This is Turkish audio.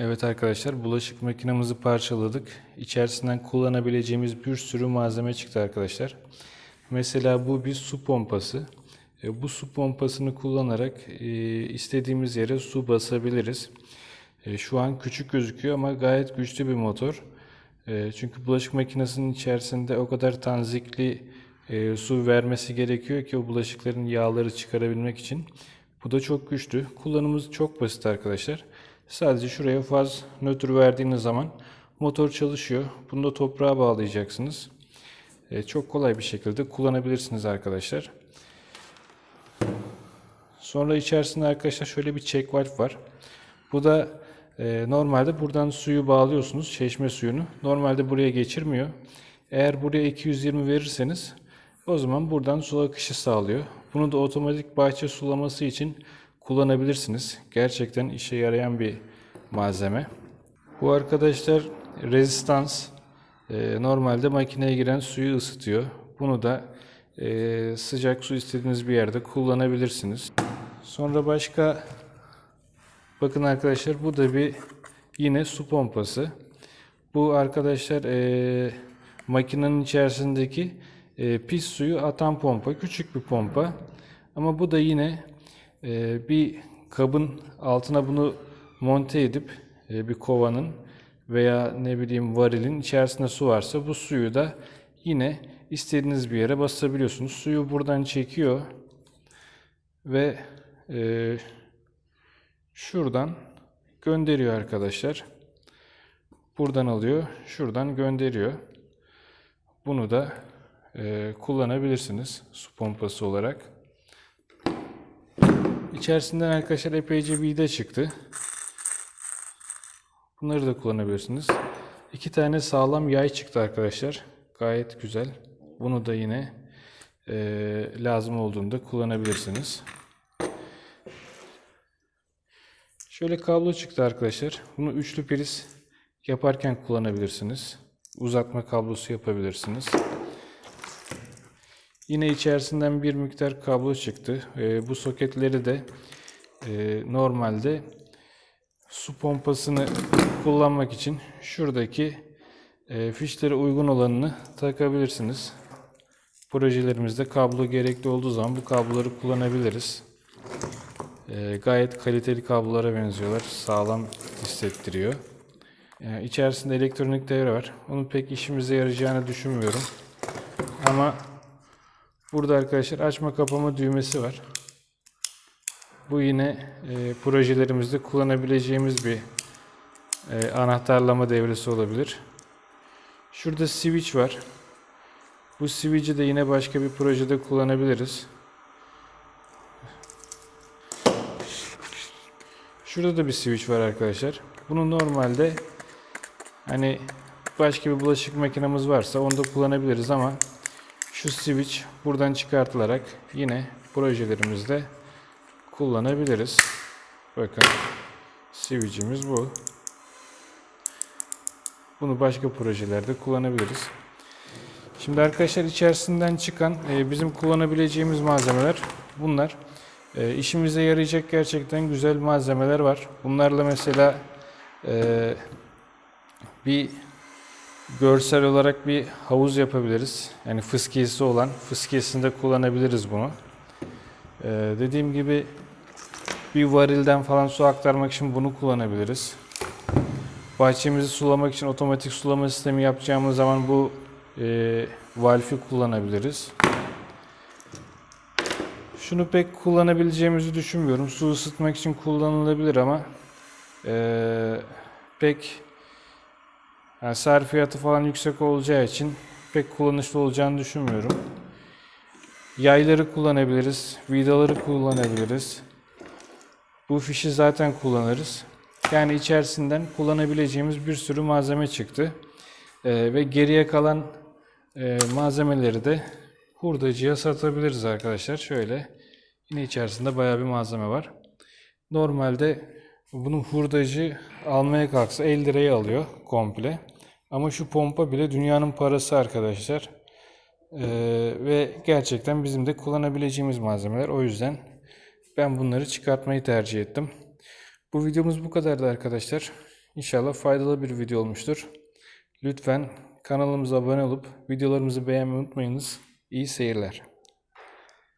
Evet arkadaşlar bulaşık makinemizi parçaladık. İçerisinden kullanabileceğimiz bir sürü malzeme çıktı arkadaşlar. Mesela bu bir su pompası. E, Bu su pompasını kullanarak e, istediğimiz yere su basabiliriz. E, Şu an küçük gözüküyor ama gayet güçlü bir motor. Çünkü bulaşık makinesinin içerisinde o kadar tanzikli su vermesi gerekiyor ki o bulaşıkların yağları çıkarabilmek için. Bu da çok güçlü. Kullanımı çok basit arkadaşlar. Sadece şuraya faz nötr verdiğiniz zaman motor çalışıyor. Bunu da toprağa bağlayacaksınız. E, çok kolay bir şekilde kullanabilirsiniz arkadaşlar. Sonra içerisinde arkadaşlar şöyle bir check valve var. Bu da e, normalde buradan suyu bağlıyorsunuz, çeşme suyunu. Normalde buraya geçirmiyor. Eğer buraya 220 verirseniz o zaman buradan su akışı sağlıyor. Bunu da otomatik bahçe sulaması için kullanabilirsiniz. Gerçekten işe yarayan bir malzeme. Bu arkadaşlar rezistans. E, normalde makineye giren suyu ısıtıyor. Bunu da e, sıcak su istediğiniz bir yerde kullanabilirsiniz. Sonra başka bakın arkadaşlar bu da bir yine su pompası. Bu arkadaşlar e, makinenin içerisindeki e, pis suyu atan pompa. Küçük bir pompa. Ama bu da yine bir kabın altına bunu monte edip e, bir kovanın veya ne bileyim varilin içerisinde su varsa bu suyu da yine istediğiniz bir yere basabiliyorsunuz. Suyu buradan çekiyor ve e, şuradan gönderiyor arkadaşlar. Buradan alıyor, şuradan gönderiyor. Bunu da e, kullanabilirsiniz su pompası olarak. İçerisinden arkadaşlar epeyce vida çıktı. Bunları da kullanabilirsiniz. İki tane sağlam yay çıktı arkadaşlar. Gayet güzel. Bunu da yine e, lazım olduğunda kullanabilirsiniz. Şöyle kablo çıktı arkadaşlar. Bunu üçlü priz yaparken kullanabilirsiniz. Uzatma kablosu yapabilirsiniz. Yine içerisinden bir miktar kablo çıktı. E, bu soketleri de e, normalde su pompasını kullanmak için şuradaki e, fişlere uygun olanını takabilirsiniz. Projelerimizde kablo gerekli olduğu zaman bu kabloları kullanabiliriz. E, gayet kaliteli kablolara benziyorlar. Sağlam hissettiriyor. E, içerisinde elektronik devre var. Onun pek işimize yarayacağını düşünmüyorum. Ama burada arkadaşlar açma kapama düğmesi var. Bu yine e, projelerimizde kullanabileceğimiz bir e, anahtarlama devresi olabilir. Şurada switch var. Bu switch'i de yine başka bir projede kullanabiliriz. Şurada da bir switch var arkadaşlar. Bunu normalde hani başka bir bulaşık makinemiz varsa onu da kullanabiliriz ama şu switch buradan çıkartılarak yine projelerimizde kullanabiliriz. Bakın switch'imiz bu. Bunu başka projelerde kullanabiliriz. Şimdi arkadaşlar içerisinden çıkan e, bizim kullanabileceğimiz malzemeler bunlar. E, işimize yarayacak gerçekten güzel malzemeler var. Bunlarla mesela e, bir görsel olarak bir havuz yapabiliriz. Yani fıskiyesi olan fıskiyesinde kullanabiliriz bunu. E, dediğim gibi bir varilden falan su aktarmak için bunu kullanabiliriz. Bahçemizi sulamak için otomatik sulama sistemi yapacağımız zaman bu e, valfi kullanabiliriz. Şunu pek kullanabileceğimizi düşünmüyorum. Su ısıtmak için kullanılabilir ama e, pek yani sarfiyatı falan yüksek olacağı için pek kullanışlı olacağını düşünmüyorum. Yayları kullanabiliriz, vidaları kullanabiliriz. Bu fişi zaten kullanırız. Yani içerisinden kullanabileceğimiz bir sürü malzeme çıktı. Ee, ve geriye kalan e, malzemeleri de hurdacıya satabiliriz arkadaşlar. Şöyle yine içerisinde bayağı bir malzeme var. Normalde bunu hurdacı almaya kalksa 50 liraya alıyor komple. Ama şu pompa bile dünyanın parası arkadaşlar. Ee, ve gerçekten bizim de kullanabileceğimiz malzemeler. O yüzden ben bunları çıkartmayı tercih ettim. Bu videomuz bu kadardı arkadaşlar. İnşallah faydalı bir video olmuştur. Lütfen kanalımıza abone olup videolarımızı beğenmeyi unutmayınız. İyi seyirler.